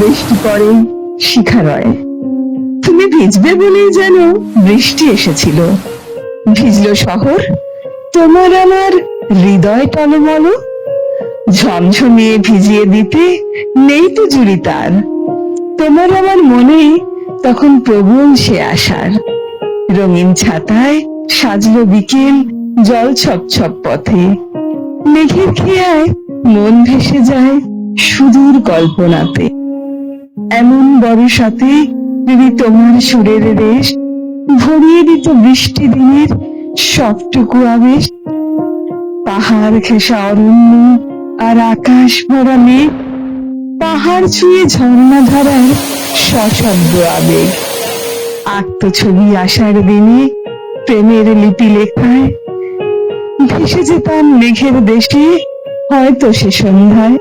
বৃষ্টি পড়ে শিখারয় তুমি ভিজবে বলেই যেন বৃষ্টি এসেছিল। ভিজলো শহর, তোমার আমার হৃদয় টলমল। ঝমঝমিয়ে ভিজিয়ে দিতে নেই তো জুড়ি তার। তোমার আমার মনে তখন প্রবল সে আসার রঙিন ছাতায় সাজলো বিকেল জল ছপ ছপ পথে। মেঘের খেয়ায় মন ভেসে যায় সুদূর কল্পনাতে। এমন বড় সাথে যদি তোমার সুরের রেশ ভরিয়ে দিত বৃষ্টি দিনের সবটুকু আবেশ। পাহাড় ঘেঁষা অরণ্য আর আকাশ ভরা পাহাড় ছুঁয়ে ঝর্ণা ধারার সশব্দ আবেগ। আত্ম ছবি আসার দিনে প্রেমের লিপি লেখায় ভেসে যেতাম মেঘের দেশে, হয়তো সে সন্ধ্যায়।